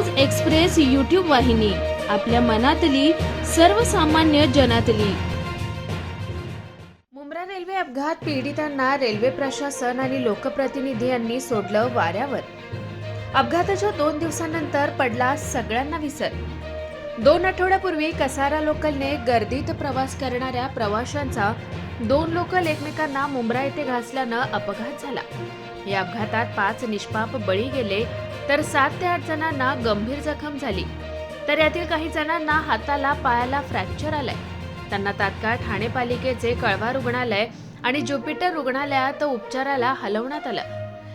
News express YouTube वाहिनी आपल्या मनातली सर्वसामान्य जनातली. मुंब्रा रेल्वे अपघात पीडितांना रेल्वे प्रशासन आणि लोकप्रतिनिधी यांनी सोडलं वाऱ्यावर. अपघाताच्या दोन दिवसांनंतर पडला सगळ्यांना विसर. दोन आठवड्यापूर्वी कसारा लोकलने गर्दीत प्रवास करणाऱ्या प्रवाशांचा दोन लोकल एकमेकांना मुंब्रा येथे घासल्यानं अपघात झाला. या अपघातात पाच निष्पाप बळी गेले तर सात ते आठ जणांना गंभीर जखम झाली. तर यातील काही जणांना हाताला पायाला फ्रॅक्चर आलाय. त्यांना तात्काळ ठाणे पालिकेचे कळवा रुग्णालय आणि ज्युपिटर रुग्णालयात उपचाराला हलवण्यात आलं.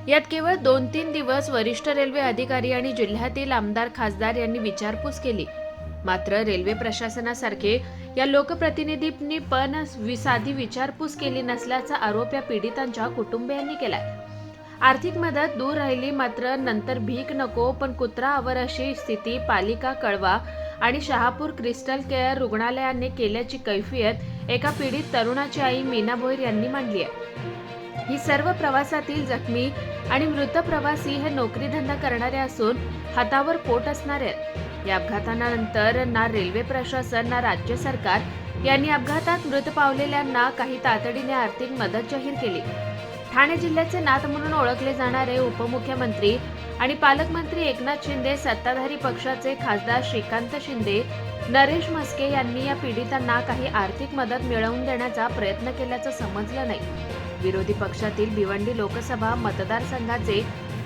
यात केवळ दोन तीन दिवस वरिष्ठ रेल्वे अधिकारी आणि जिल्ह्यातील आमदार खासदार यांनी विचारपूस केली. मात्र रेल्वे प्रशासनासारखे या लोकप्रतिनिधींनी पण वि- साधी विचारपूस केली नसल्याचा आरोप या पीडितांच्या कुटुंबियांनी केलाय. आर्थिक मदत दूर राहिली मात्र नंतर भीक नको पण कुत्रा आवर अशी स्थिती पालिका कळवा आणि शहापूर क्रिस्टल केअर रुग्णालयाने केल्याची कैफियत एका पीडित तरुणाची आई मीना भोईर यांनी मांडली आहे. ही सर्व प्रवासातील जखमी आणि मृत प्रवासी हे नोकरीधंदा करणारे असून हातावर पोट असणारे आहेत. या अपघातानंतर ना रेल्वे प्रशासन ना राज्य सरकार यांनी अपघातात मृत पावलेल्यांना काही तातडीने आर्थिक मदत जाहीर केली. ठाणे जिल्ह्याचे नाथ म्हणून ओळखले जाणारे उपमुख्यमंत्री आणि पालकमंत्री एकनाथ शिंदे सत्ताधारी पक्षाचे खासदार श्रीकांत शिंदे नरेश म्हस्के यांनी या पीडितांना काही आर्थिक मदत मिळवून देण्याचा प्रयत्न केल्याचं समजलं नाही. विरोधी पक्षातील भिवंडी लोकसभा मतदारसंघाचे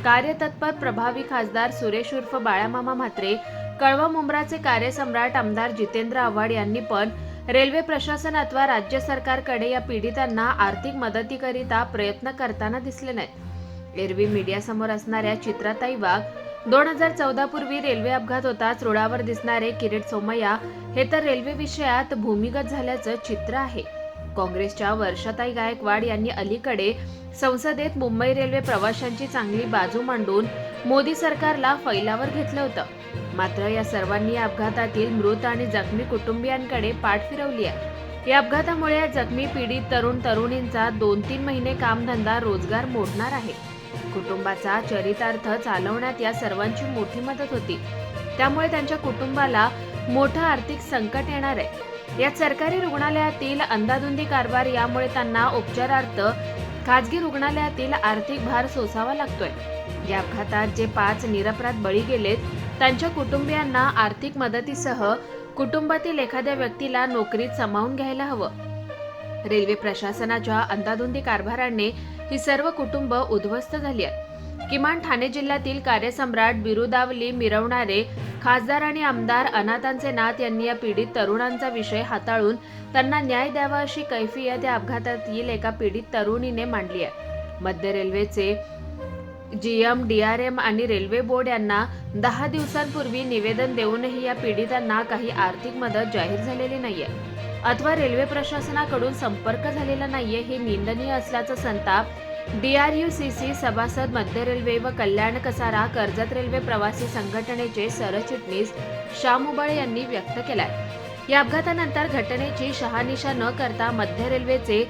कार्यतत्पर प्रभावी खासदार सुरेश उर्फ बाळामामा म्हात्रे कळवा मुंब्राचे कार्यसम्राट आमदार जितेंद्र आव्हाड यांनी पण रेल्वे प्रशासन अथवा राज्य सरकारकडे या पीडितांना आर्थिक मदतीकरिता प्रयत्न करताना दिसले नाहीत. एरवी मीडियासमोर असणाऱ्या चित्राताई वाघ दोन हजार चौदा पूर्वी रेल्वे अपघात होताच रुळावर दिसणारे किरीट सोमय्या हे तर रेल्वे विषयात भूमिगत झाल्याचं चित्र आहे. काँग्रेसच्या वर्षाताई गायकवाड यांनी अलीकडे संसदेत मुंबई रेल्वे प्रवाशांची चांगली बाजू मांडून मोदी सरकारला फैलावर घेतलं होतं. मात्र या सर्वांनी या अपघातातील मृत आणि जखमी कुटुंबियांकडे पाठ फिरवली आहे. या अपघातामुळे या जखमी पीडित तरुण तरुणींचा दोन तीन महिने कामधंदा रोजगार मोडणार आहे. कुटुंबाचा चरितार्थ चालवण्यात या सर्वांची मोठी मदत होती. त्यामुळे त्यांच्या कुटुंबाला मोठं आर्थिक संकट येणार आहे. यात सरकारी रुग्णालयातील अंदाधुंदी कारभार यामुळे त्यांना उपचारार्थ खाजगी रुग्णालयातील आर्थिक भार सोसावा लागतोय. या अपघातात जे पाच निरपराध बळी गेलेत त्यांच्या कुटुंबियांना आर्थिक मदतीसह कुटुंबातील एखाद्या व्यक्तीला नोकरीत सामावून घ्यायला हवं. रेल्वे प्रशासनाच्या अंदाधुंदी कारभाराने ही सर्व कुटुंब उद्ध्वस्त झाली आहेत. किमान ठाणे जिल्ह्यातील कार्यसम्राट बिरुदावली मिरवणारे खासदार आणि आमदार अनाथांचे नाथ यांनी या पीडित तरुणांचा विषय हाताळून त्यांना न्याय द्यावा अशी कैफियत या अपघातातील एका पीडित तरुणीने मांडली आहे. मध्य रेल्वेचे जीएम डीआरएम आणि रेल्वे बोर्ड यांना दहा दिवसांपूर्वी निवेदन देऊनही या पीडितांना काही आर्थिक मदत जाहीर झालेली नाहीये. अथवा रेल्वे प्रशासनाकडून संपर्क झालेला नाहीये हे निंदनीय असल्याचा संताप डीआरयूसीसी सभासद मध्य रेल्वे व कल्याण कसारा कर्जत रेल्वे प्रवासी संघटनेचे सरचिटणीस श्याम उबाळे यांनी व्यक्त केलाय. या अपघातानंतर घटनेची शहानिशा न करता मध्य रेल्वेचे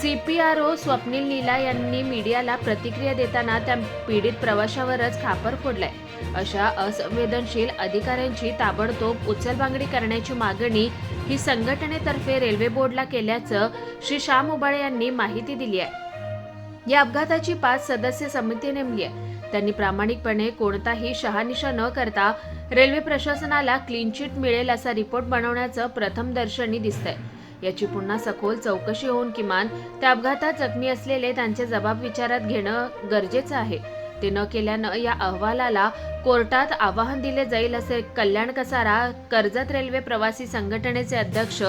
सीपीआरओ स्वप्नील नीला यांनी मीडियाला प्रतिक्रिया देताना त्या पीडित प्रवाशावरच खापर फोडलाय. अशा असंवेदनशील अधिकाऱ्यांची ताबडतोब उचलबांगडी करण्याची मागणी ही संघटनेतर्फे रेल्वे बोर्डला केल्याचं श्री श्याम उबाळे यांनी माहिती दिली आहे. या अपघाताची पाच सदस्य समिती नेमली आहे. त्यांनी प्रामाणिकपणे कोणताही शहानिशा न करता रेल्वे प्रशासनाला क्लीन चिट मिळेल असा रिपोर्ट बनवण्याचं प्रथम दर्शनी दिसतंय. याची पुन्हा सखोल चौकशी होऊन किमान त्या अपघातात जखमी असलेले त्यांचे जबाब विचारात घेणं गरजेचं आहे. ते न केल्यानं या अहवालाला कोर्टात आवाहन दिले जाईल असे कल्याण कसारा कर्जत रेल्वे प्रवासी संघटनेचे अध्यक्ष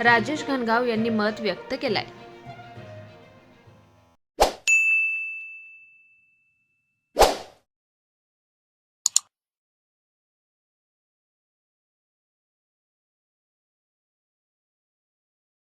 राजेश घनगाव यांनी मत व्यक्त केलंय.